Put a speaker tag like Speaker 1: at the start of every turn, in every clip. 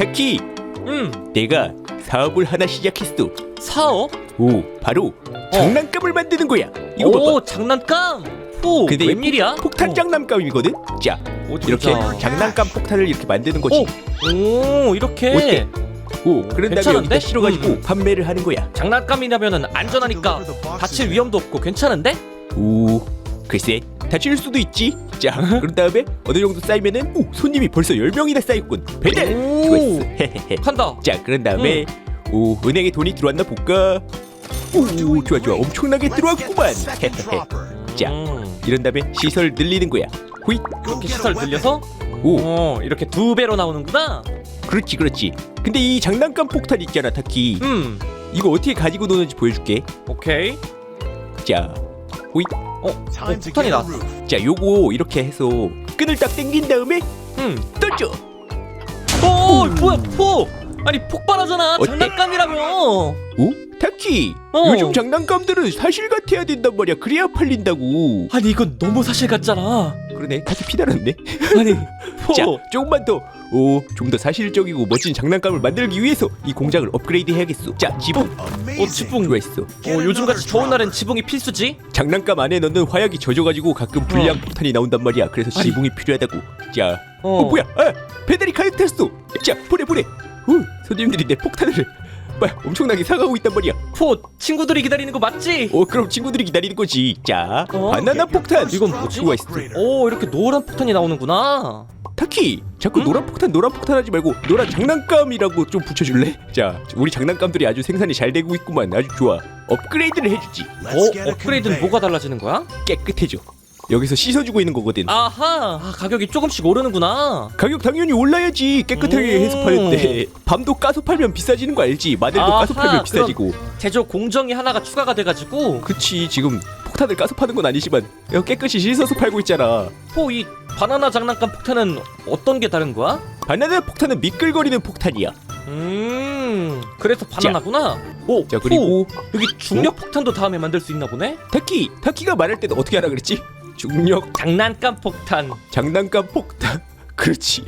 Speaker 1: 타키
Speaker 2: 음
Speaker 1: 내가 사업을 하나 시작했어
Speaker 2: 사업?
Speaker 1: 오 바로 장난감을 만드는 거야 이거
Speaker 2: 오
Speaker 1: 봐봐
Speaker 2: 장난감 오
Speaker 1: 근데 이
Speaker 2: 웬일이야?
Speaker 1: 폭탄 장난감이거든 자
Speaker 2: 오,
Speaker 1: 이렇게
Speaker 2: 진짜.
Speaker 1: 장난감 폭탄을 이렇게 만드는 거지
Speaker 2: 오 이렇게
Speaker 1: 어때? 오 그런 다음에
Speaker 2: 괜찮은데?
Speaker 1: 여기다 실어가지고
Speaker 2: 음.
Speaker 1: 판매를 하는 거야
Speaker 2: 장난감이라면은 안전하니까 다칠 위험도 없고 괜찮은데?
Speaker 1: 오 글쎄 다칠 수도 있지 자 그런 다음에 어느 정도 쌓이면은 오 손님이 벌써 10명이나 쌓였군. 배달!
Speaker 2: 오.
Speaker 1: 좋았어. 헤헤헤.
Speaker 2: 한다.
Speaker 1: 자 그런 다음에 오 은행에 돈이 들어왔나 볼까? 오 좋아 좋아 엄청나게 들어왔구만. 헤헤헤. 자
Speaker 2: 음,
Speaker 1: 이런 다음에 시설 늘리는 거야. 호잇
Speaker 2: 이렇게 시설 늘려서?
Speaker 1: 오.
Speaker 2: 오. 이렇게 두 배로 나오는구나.
Speaker 1: 그렇지 그렇지. 근데 이 장난감 폭탄 있잖아 타키.
Speaker 2: 음.
Speaker 1: 이거 어떻게 가지고 노는지 보여줄게.
Speaker 2: 오케이.
Speaker 1: 자 호잇
Speaker 2: 어, 어 폭탄이 나왔어
Speaker 1: 자 요거 이렇게 해서 끈을 딱 당긴 다음에
Speaker 2: 음
Speaker 1: 던져
Speaker 2: 오, 뭐야 포! 아니 폭발하잖아.
Speaker 1: 어때?
Speaker 2: 장난감이라며.
Speaker 1: 오? 타키
Speaker 2: 어.
Speaker 1: 요즘 장난감들은 사실 같아야 된단 말이야. 그래야 팔린다고.
Speaker 2: 아니 이건 너무 사실 같잖아.
Speaker 1: 그러네. 타키 피달았네.
Speaker 2: 아니 포.
Speaker 1: 자 조금만 더 오 좀 더 사실적이고 멋진 장난감을 만들기 위해서 이 공장을 업그레이드 해야겠어 자 지붕.
Speaker 2: 어, 지붕.
Speaker 1: 좋아했어?
Speaker 2: 어, 요즘같이 더운 날엔 지붕이 필수지?
Speaker 1: 장난감 안에 넣는 화약이 젖어가지고 가끔 불량 폭탄이 나온단 말이야. 그래서
Speaker 2: 아니.
Speaker 1: 지붕이 필요하다고. 자
Speaker 2: 어,
Speaker 1: 어, 뭐야? 아, 배달이 가득했어 자 보내 보내. 오, 손님들이 내 폭탄을 막 엄청나게 사가고 있단 말이야.
Speaker 2: 포 친구들이 기다리는 거 맞지?
Speaker 1: 어 그럼 친구들이 기다리는 거지. 자
Speaker 2: 어?
Speaker 1: 바나나 폭탄.
Speaker 2: 이건 뭐지?
Speaker 1: 좋아했어?
Speaker 2: 오 이렇게 노란 폭탄이 나오는구나
Speaker 1: 타키 자꾸
Speaker 2: 응?
Speaker 1: 노란 폭탄 노란 폭탄 하지 말고 노란 장난감이라고 좀 붙여줄래? 자 우리 장난감들이 아주 생산이 잘 되고 있구만. 아주 좋아. 업그레이드를 해주지.
Speaker 2: 어? 업그레이드는 뭐가 달라지는 거야?
Speaker 1: 깨끗해져. 여기서 씻어주고 있는 거거든.
Speaker 2: 아하 아, 가격이 조금씩 오르는구나.
Speaker 1: 가격 당연히 올라야지. 깨끗하게
Speaker 2: 음.
Speaker 1: 해서 파는데 밤도 까서 팔면 비싸지는 거 알지? 마늘도
Speaker 2: 아하,
Speaker 1: 까서 팔면 비싸지고.
Speaker 2: 제조 공정이 하나가 추가가 돼가지고.
Speaker 1: 그치 지금 폭탄을 까서 파는 건 아니지만. 깨끗이 씻어서 팔고 있잖아.
Speaker 2: 포이 바나나 장난감 폭탄은 어떤 게 다른 거야?
Speaker 1: 바나나 폭탄은 미끌거리는 폭탄이야.
Speaker 2: 음 그래서 바나나구나. 오
Speaker 1: 자 그리고
Speaker 2: 여기 중력 폭탄도 다음에 만들 수 있나 보네?
Speaker 1: 타키 타키가 말할 때는 어떻게 하라 그랬지? 중력
Speaker 2: 장난감 폭탄.
Speaker 1: 장난감 폭탄. 그렇지.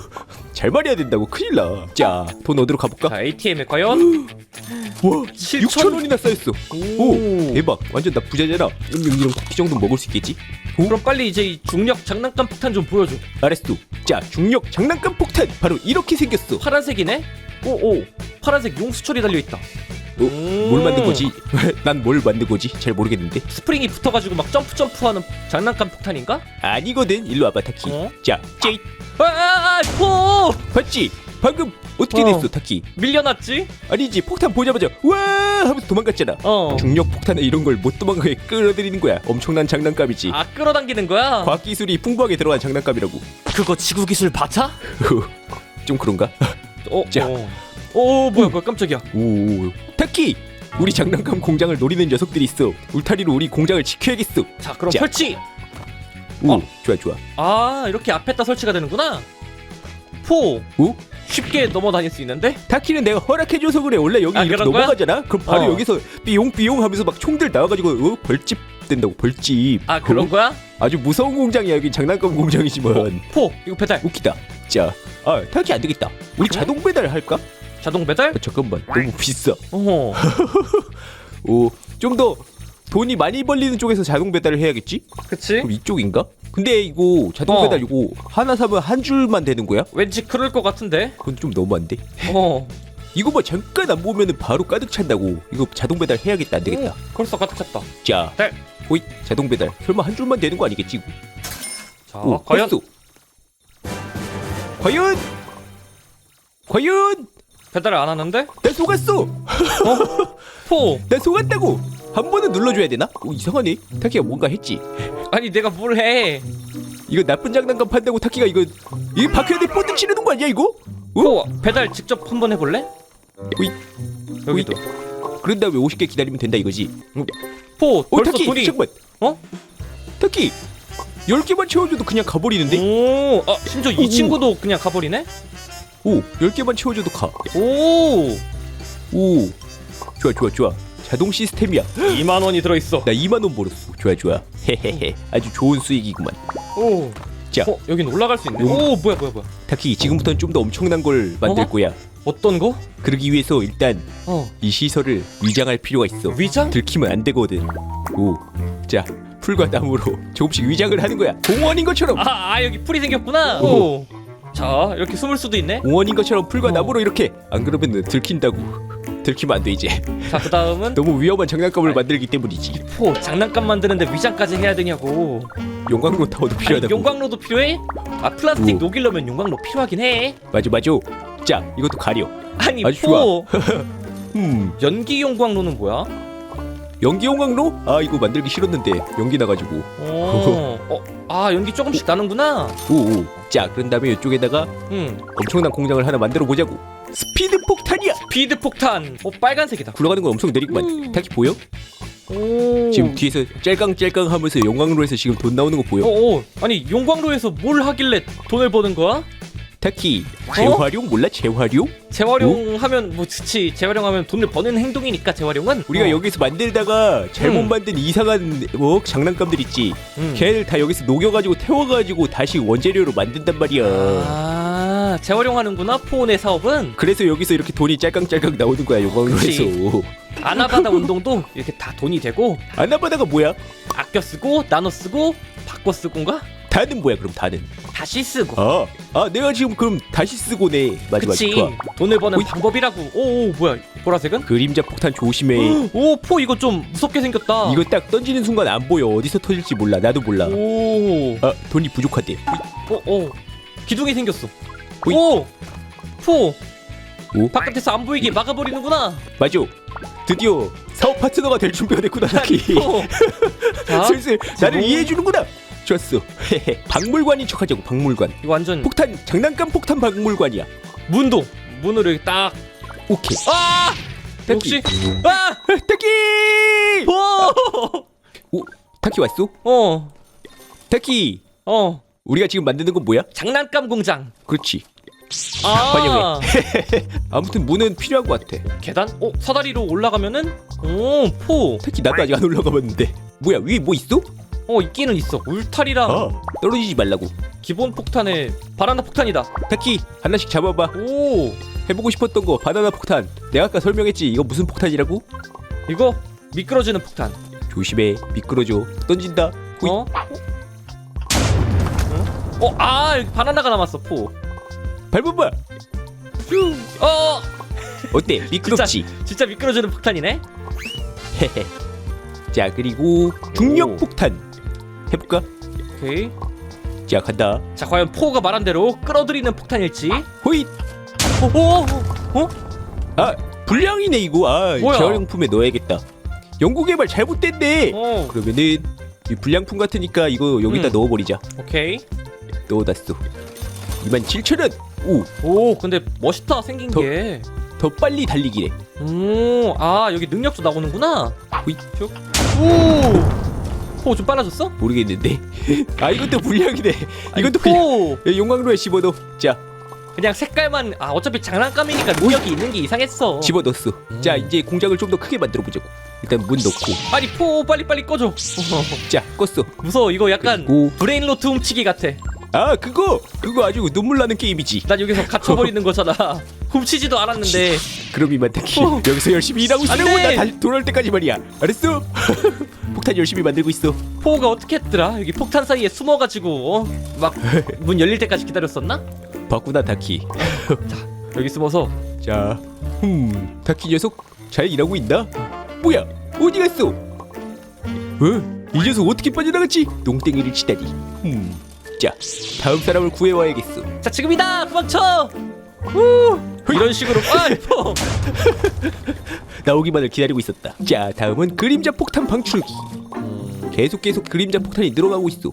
Speaker 1: 잘 말해야 된다고. 큰일 나 자 돈 어디로 가볼까?
Speaker 2: 자 ATM에 과연?
Speaker 1: 와
Speaker 2: 7천
Speaker 1: 6천 원이나 쌓였어. 오. 대박. 완전 나 부자잖아. 이런 이런 쿠키 정도 먹을 수 있겠지?
Speaker 2: 그럼 빨리 이제 이 중력 장난감 폭탄 좀 보여줘.
Speaker 1: 알았어. 자 중력 장난감 폭탄. 바로 이렇게 생겼어.
Speaker 2: 파란색이네? 오오. 파란색 용수철이 달려있다.
Speaker 1: 어, 뭘 만든 거지? 난 뭘 만든 거지? 잘 모르겠는데.
Speaker 2: 스프링이 붙어가지고 막 점프 점프하는 장난감 폭탄인가?
Speaker 1: 아니거든. 일로 와봐 타키.
Speaker 2: 어?
Speaker 1: 자 제이
Speaker 2: 아아포
Speaker 1: 봤지? 방금 어떻게
Speaker 2: 어.
Speaker 1: 됐어 타키?
Speaker 2: 밀려났지?
Speaker 1: 아니지 폭탄 보자마자 와 하면서 도망갔잖아
Speaker 2: 어.
Speaker 1: 중력 폭탄에 이런 걸 못 도망가게 끌어들이는 거야 엄청난 장난감이지
Speaker 2: 아 끌어당기는 거야?
Speaker 1: 과학기술이 풍부하게 들어간 장난감이라고
Speaker 2: 그거 지구 기술 바타?
Speaker 1: 좀 그런가?
Speaker 2: 어.
Speaker 1: 자.
Speaker 2: 어. 오 뭐야 뭐야 깜짝이야.
Speaker 1: 오 타키 우리 장난감 공장을 노리는 녀석들이 있어 울타리로 우리 공장을 지켜야겠어
Speaker 2: 자 그럼
Speaker 1: 자.
Speaker 2: 설치.
Speaker 1: 오
Speaker 2: 어.
Speaker 1: 좋아 좋아
Speaker 2: 아 이렇게 앞에다 설치가 되는구나. 포
Speaker 1: 오?
Speaker 2: 쉽게 넘어다닐 수 있는데?
Speaker 1: 타키는 내가 허락해줘서 그래 원래 여기
Speaker 2: 아,
Speaker 1: 이렇게
Speaker 2: 그런 거야?
Speaker 1: 넘어가잖아 그럼 바로
Speaker 2: 어.
Speaker 1: 여기서 삐용 삐용 하면서 막 총들 나와가지고 어? 벌집 된다고 벌집
Speaker 2: 아 그런
Speaker 1: 어?
Speaker 2: 거야?
Speaker 1: 아주 무서운 공장이야 여긴 장난감 공장이지만
Speaker 2: 포 이거 배달
Speaker 1: 웃기다 자 아, 타키 안 되겠다 우리? 자동 배달 할까?
Speaker 2: 자동 배달?
Speaker 1: 아, 잠깐만 너무 비싸
Speaker 2: 어.
Speaker 1: 오좀 더 돈이 많이 벌리는 쪽에서 자동 배달을 해야겠지?
Speaker 2: 그치?
Speaker 1: 그럼 이쪽인가? 근데 이거 자동
Speaker 2: 어.
Speaker 1: 배달 이거 하나 사면 한 줄만 되는 거야?
Speaker 2: 왠지 그럴 것 같은데.
Speaker 1: 그건 좀 너무한데?
Speaker 2: 어.
Speaker 1: 이거 뭐 잠깐 안 보면은 바로 가득 찬다고 이거 자동 배달 해야겠다 안 되겠다
Speaker 2: 오, 벌써 가득 찼다.
Speaker 1: 자
Speaker 2: 네.
Speaker 1: 호잇 자동 배달 설마 한 줄만 되는 거 아니겠지?
Speaker 2: 자
Speaker 1: 오,
Speaker 2: 과연
Speaker 1: 했어. 과연 과연
Speaker 2: 배달을 안 하는데?
Speaker 1: 나 속았어 포나 속았다고 한 번은 눌러줘야 되나? 오, 이상하네 타키가 뭔가 했지
Speaker 2: 아니 내가 뭘 해?
Speaker 1: 이거 나쁜 장난감 판다고 타키가 이거 이거 돼 뽀득 치르는 거 아니야 이거? 어?
Speaker 2: 포 배달 직접 한번 해볼래?
Speaker 1: 호잇
Speaker 2: 여기도.
Speaker 1: 그런 다음에 50개 기다리면 된다 이거지 포어
Speaker 2: 벌써
Speaker 1: 타키
Speaker 2: 돈이.
Speaker 1: 잠깐만
Speaker 2: 어?
Speaker 1: 타키 10개만 채워줘도 그냥 가버리는데?
Speaker 2: 오, 아 심지어
Speaker 1: 오,
Speaker 2: 이
Speaker 1: 오.
Speaker 2: 친구도 그냥 가버리네?
Speaker 1: 오 10개만 채워줘도 가
Speaker 2: 오,
Speaker 1: 오 좋아 좋아 좋아 자동 시스템이야.
Speaker 2: 2만 원이 들어 있어.
Speaker 1: 나 2만 원 벌었어. 좋아 좋아. 헤헤헤. 아주 좋은 수익이구만.
Speaker 2: 오,
Speaker 1: 자.
Speaker 2: 어 여긴 올라갈 수 있네.
Speaker 1: 음.
Speaker 2: 오 뭐야 뭐야 뭐야.
Speaker 1: 타키 지금부터는 좀 더 엄청난 걸 만들
Speaker 2: 어?
Speaker 1: 거야.
Speaker 2: 어떤 거?
Speaker 1: 그러기 위해서 일단
Speaker 2: 어.
Speaker 1: 이 시설을 위장할 필요가 있어.
Speaker 2: 위장?
Speaker 1: 들키면 안 되거든. 오 자 풀과 나무로 조금씩 위장을 하는 거야. 공원인 것처럼.
Speaker 2: 아, 아 여기 풀이 생겼구나.
Speaker 1: 오.
Speaker 2: 오 자 이렇게 숨을 수도 있네.
Speaker 1: 공원인 것처럼 풀과
Speaker 2: 어.
Speaker 1: 나무로 이렇게. 안 그러면 들킨다고 들키면 안 돼 이제.
Speaker 2: 자 그 다음은?
Speaker 1: 너무 위험한 장난감을 만들기 때문이지.
Speaker 2: 포 장난감 만드는데 위장까지 해야 되냐고.
Speaker 1: 용광로 타워도 필요하다고.
Speaker 2: 용광로도 필요해? 아 플라스틱
Speaker 1: 오.
Speaker 2: 녹이려면 용광로 필요하긴 해.
Speaker 1: 맞아 맞아. 자 이것도 가려.
Speaker 2: 아니
Speaker 1: 아주
Speaker 2: 포
Speaker 1: 음.
Speaker 2: 연기 용광로는 뭐야?
Speaker 1: 연기 용광로? 아 이거 만들기 싫었는데 연기 나가지고.
Speaker 2: 어, 어, 아 연기 조금씩 나는구나.
Speaker 1: 오오. 자 그런 다음에 이쪽에다가
Speaker 2: 응
Speaker 1: 엄청난 공장을 하나 만들어 보자고. 스피드 폭탄이야
Speaker 2: 비드 폭탄 어 빨간색이다
Speaker 1: 굴러가는 건 엄청 느리구만
Speaker 2: 음.
Speaker 1: 타키 보여?
Speaker 2: 오
Speaker 1: 지금 뒤에서 짤깡짤깡 하면서 용광로에서 지금 돈 나오는 거 보여?
Speaker 2: 어, 어. 아니 용광로에서 뭘 하길래 돈을 버는 거야?
Speaker 1: 타키
Speaker 2: 어?
Speaker 1: 재활용 몰라 재활용?
Speaker 2: 재활용하면 뭐 그치 재활용하면 돈을 버는 행동이니까 재활용은
Speaker 1: 우리가
Speaker 2: 어.
Speaker 1: 여기서 만들다가 잘못
Speaker 2: 음.
Speaker 1: 만든 이상한 뭐 장난감들 있지
Speaker 2: 음.
Speaker 1: 걔를 다 여기서 녹여가지고 태워가지고 다시 원재료로 만든단 말이야
Speaker 2: 아 재활용하는구나 포온의 사업은?
Speaker 1: 그래서 여기서 이렇게 돈이 짤깡짤깡 나오는 거야 용광로에서.
Speaker 2: 아나바다 운동도 이렇게 다 돈이 되고
Speaker 1: 아나바다가 뭐야?
Speaker 2: 아껴 쓰고 나눠 쓰고 바꿔 쓰고인가?
Speaker 1: 다는 뭐야 그럼 다는?
Speaker 2: 다시 쓰고.
Speaker 1: 아, 아 내가 지금 그럼 다시 쓰고네 맞아
Speaker 2: 그치.
Speaker 1: 좋아.
Speaker 2: 돈을 버는
Speaker 1: 오이.
Speaker 2: 방법이라고. 오, 오 뭐야 보라색은?
Speaker 1: 그림자 폭탄 조심해.
Speaker 2: 오 포 이거 좀 무섭게 생겼다.
Speaker 1: 이거 딱 던지는 순간 안 보여. 어디서 터질지 몰라. 나도 몰라.
Speaker 2: 오.
Speaker 1: 아 돈이 부족하대.
Speaker 2: 어, 어. 기둥이 생겼어.
Speaker 1: 호이.
Speaker 2: 오! 포!
Speaker 1: 오?
Speaker 2: 바깥에서 안 보이게 막아버리는구나.
Speaker 1: 맞아 드디어 사업 파트너가 될 준비가 됐구나
Speaker 2: 포! 자,
Speaker 1: 슬슬 나를
Speaker 2: 지금-
Speaker 1: 이해해 주는구나 좋았어 박물관인 척하자고 박물관
Speaker 2: 이거 완전
Speaker 1: 폭탄 장난감 폭탄 박물관이야
Speaker 2: 문도. 문으로 이렇게 딱.
Speaker 1: 오케이
Speaker 2: 아! 혹시 아!
Speaker 1: 타키
Speaker 2: 포!
Speaker 1: 오 타키 왔어?
Speaker 2: 어.
Speaker 1: 타키
Speaker 2: 어.
Speaker 1: 우리가 지금 만드는 건 뭐야?
Speaker 2: 장난감 공장.
Speaker 1: 그렇지
Speaker 2: 아.
Speaker 1: 아무튼 문은 필요한 것 같아
Speaker 2: 계단? 어, 사다리로 올라가면은 오, 포.
Speaker 1: 타키 나도 아직 안 올라가봤는데 뭐야 위에 뭐 있어?
Speaker 2: 어, 있기는 있어. 울타리랑
Speaker 1: 아 떨어지지 말라고
Speaker 2: 기본 폭탄에 바나나 폭탄이다.
Speaker 1: 타키 하나씩 잡아봐
Speaker 2: 오!
Speaker 1: 해보고 싶었던 거 바나나 폭탄 내가 아까 설명했지 이거 무슨 폭탄이라고?
Speaker 2: 이거 미끄러지는 폭탄.
Speaker 1: 조심해 미끄러져 던진다.
Speaker 2: 어? 어? 어? 아, 여기 바나나가 남았어, 포.
Speaker 1: 밟아봐
Speaker 2: 휴. 어!
Speaker 1: 어때 미끄럽지?
Speaker 2: 진짜 미끄러지는 폭탄이네.
Speaker 1: 헤헤 자 그리고 중력
Speaker 2: 오.
Speaker 1: 폭탄 해볼까?
Speaker 2: 오케이.
Speaker 1: 자 간다
Speaker 2: 자, 과연 포가 말한 대로 끌어들이는 폭탄일지.
Speaker 1: 호잇
Speaker 2: 오, 오, 어?
Speaker 1: 아 불량이네 이거 아
Speaker 2: 뭐야?
Speaker 1: 재활용품에 넣어야겠다 연구 개발 잘못됐네
Speaker 2: 어.
Speaker 1: 그러면은 이 불량품 같으니까 이거 여기다
Speaker 2: 음.
Speaker 1: 넣어버리자
Speaker 2: 오케이.
Speaker 1: 넣어놨어 27,000원 오더
Speaker 2: 오, 근데 멋있다 생긴
Speaker 1: 더-
Speaker 2: 게.
Speaker 1: 빨리 달리기래
Speaker 2: 오, 아 여기 능력도 나오는구나.
Speaker 1: 호잇
Speaker 2: 쭉. 오. 포좀 빨라졌어?
Speaker 1: 모르겠는데 아 이것도 불량이네
Speaker 2: 아니,
Speaker 1: 이것도 그냥
Speaker 2: 포
Speaker 1: 야, 용광로에 집어넣어 자
Speaker 2: 그냥 색깔만 아 어차피 장난감이니까 능력이 있는 게 이상했어.
Speaker 1: 집어넣었어
Speaker 2: 음.
Speaker 1: 자 이제 공장을 좀 더 크게 만들어 보자고 일단 문 넣고
Speaker 2: 아니 포 빨리 빨리 꺼줘.
Speaker 1: 자 껐어
Speaker 2: 무서워 이거 약간
Speaker 1: 그리고
Speaker 2: 브레인 로트 훔치기 같아.
Speaker 1: 아 그거 그거 아주 눈물 나는 게임이지
Speaker 2: 난 여기서 갇혀버리는 거잖아. 훔치지도 않았는데.
Speaker 1: 그럼 이만 타키
Speaker 2: 어.
Speaker 1: 여기서 열심히 일하고
Speaker 2: 안
Speaker 1: 있으려고
Speaker 2: 돼.
Speaker 1: 나 다시 돌아올 때까지 말이야 알았어? 폭탄 열심히 만들고 있어
Speaker 2: 포가 어떻게 했더라? 여기 폭탄 사이에 숨어가지고 어? 막 문 열릴 때까지 기다렸었나?
Speaker 1: 바꾸나 타키
Speaker 2: 여기 숨어서
Speaker 1: 자, 흠, 타키 녀석 잘 일하고 있나? 뭐야, 어디 갔어? 어? 이 녀석 어떻게 빠져나갔지? 농땡이를 치다니. 흠, 자, 다음 사람을 구해와야겠어.
Speaker 2: 자 지금이다 도망쳐. 후 이런 식으로 아 포.
Speaker 1: 나오기만을 기다리고 있었다. 자, 다음은 그림자 폭탄 방출기. 계속 계속 그림자 폭탄이 늘어가고 있어.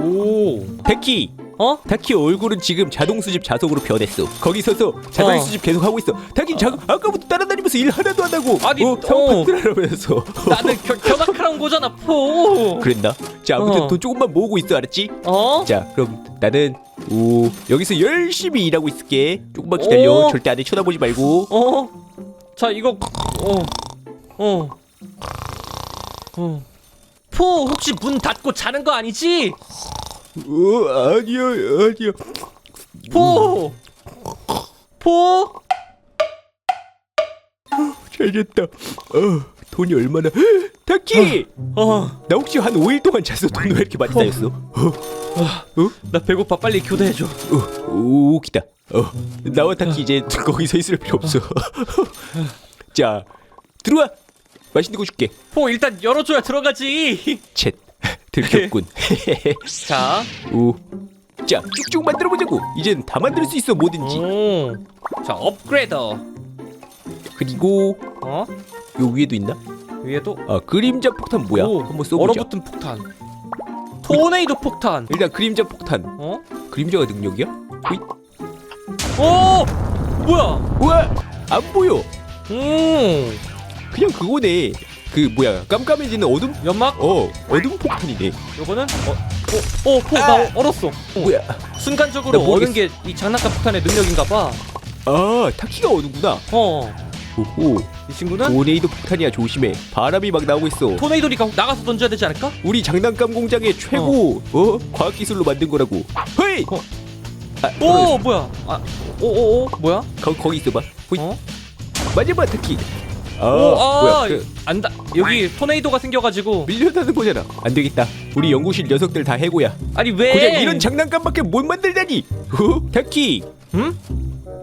Speaker 2: 오.
Speaker 1: 타키,
Speaker 2: 어?
Speaker 1: 타키 얼굴은 지금 자동 수집 자석으로 변했어. 거기 서서 자동
Speaker 2: 어.
Speaker 1: 수집 계속 하고 있어. 타키 자, 아까부터 따라다니면서 일 하나도 안 하고.
Speaker 2: 아니,
Speaker 1: 어,
Speaker 2: 어.
Speaker 1: 사업 파트너라면서.
Speaker 2: 나는 겨, 견학하러 거잖아 포.
Speaker 1: 그랬나? 자, 아무튼
Speaker 2: 어.
Speaker 1: 돈 조금만 모으고 있어, 알았지?
Speaker 2: 어?
Speaker 1: 자 그럼 나는 오 여기서 열심히 일하고 있을게 조금만 기다려
Speaker 2: 오.
Speaker 1: 절대 안에 쳐다보지 말고
Speaker 2: 어? 자 이거 어. 어. 어. 포 혹시 문 닫고 자는 거 아니지?
Speaker 1: 어 아니야 아니야
Speaker 2: 포! 포!
Speaker 1: 잘 됐다 어 돈이 얼마나 타키
Speaker 2: 어,
Speaker 1: 나 혹시 한 5일 동안 잤어 돈왜 이렇게 많이 쌓였어 어, 어?
Speaker 2: 나 배고파 빨리 교대해줘.
Speaker 1: 어, 오, 기다. 어, 나와 타키 이제 거기 서 있을 필요 없어. 자, 들어와. 맛있는 거 줄게.
Speaker 2: 포 일단 열어줘야 들어가지.
Speaker 1: 챗, 들켰군.
Speaker 2: 자,
Speaker 1: 오, 자, 쭉쭉 만들어 보자고. 이젠 다 만들 수 있어 뭐든지.
Speaker 2: 오, 자 업그레이드.
Speaker 1: 그리고
Speaker 2: 어?
Speaker 1: 요 위에도 있나?
Speaker 2: 위에도
Speaker 1: 아, 그림자 폭탄 뭐야?
Speaker 2: 오,
Speaker 1: 한번 써보자.
Speaker 2: 얼어붙은 폭탄. 토네이도 폭탄.
Speaker 1: 일단 그림자 폭탄.
Speaker 2: 어?
Speaker 1: 그림자가 능력이야? 호잇.
Speaker 2: 오, 뭐야?
Speaker 1: 우와, 안 보여.
Speaker 2: 음,
Speaker 1: 그냥 그거네. 그 뭐야? 깜깜해지는 어둠?
Speaker 2: 연막.
Speaker 1: 어, 어둠 폭탄이네.
Speaker 2: 요거는 어, 어, 어, 포, 나
Speaker 1: 아!
Speaker 2: 얼었어. 어.
Speaker 1: 뭐야?
Speaker 2: 순간적으로
Speaker 1: 나 모르겠어.
Speaker 2: 어는 게이 장난감 폭탄의 능력인가 봐.
Speaker 1: 아, 타키가 어는구나.
Speaker 2: 어,
Speaker 1: 오호.
Speaker 2: 이 친구는
Speaker 1: 토네이도 폭탄이야 조심해 바람이 막 나오고 있어
Speaker 2: 토네이도니까 나가서 던져야 되지 않을까?
Speaker 1: 우리 장난감 공장의 최고 어, 과학기술로 만든 거라고 헤이
Speaker 2: 어.
Speaker 1: 아,
Speaker 2: 오, 뭐야? 아, 오, 오, 오, 뭐야?
Speaker 1: 거, 거기 있어봐 호이
Speaker 2: 어?
Speaker 1: 맞아봐 특히 아
Speaker 2: 오, 아,
Speaker 1: 뭐야 그,
Speaker 2: 안다. 여기 토네이도가 생겨가지고.
Speaker 1: 밀려나는 거잖아 안 되겠다 우리 연구실 녀석들 다 해고야
Speaker 2: 아니 왜?
Speaker 1: 고작 이런 장난감밖에 못 만들다니 어? 타키
Speaker 2: 응?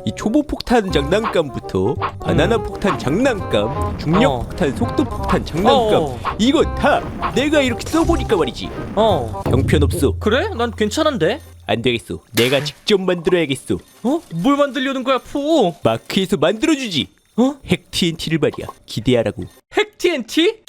Speaker 1: 이 초보 폭탄 장난감부터 바나나 폭탄 장난감 중력
Speaker 2: 어.
Speaker 1: 폭탄 속도 폭탄 장난감
Speaker 2: 어.
Speaker 1: 이거 다 내가 이렇게 써보니까 말이지
Speaker 2: 어.
Speaker 1: 형편없어
Speaker 2: 그래? 난 괜찮은데.
Speaker 1: 안 되겠어. 내가 직접 만들어야겠어.
Speaker 2: 어? 뭘 만들려는 거야, 포?
Speaker 1: 마크에서 만들어주지.
Speaker 2: 어?
Speaker 1: 핵 TNT를 말이야. 기대하라고.
Speaker 2: 핵 TNT?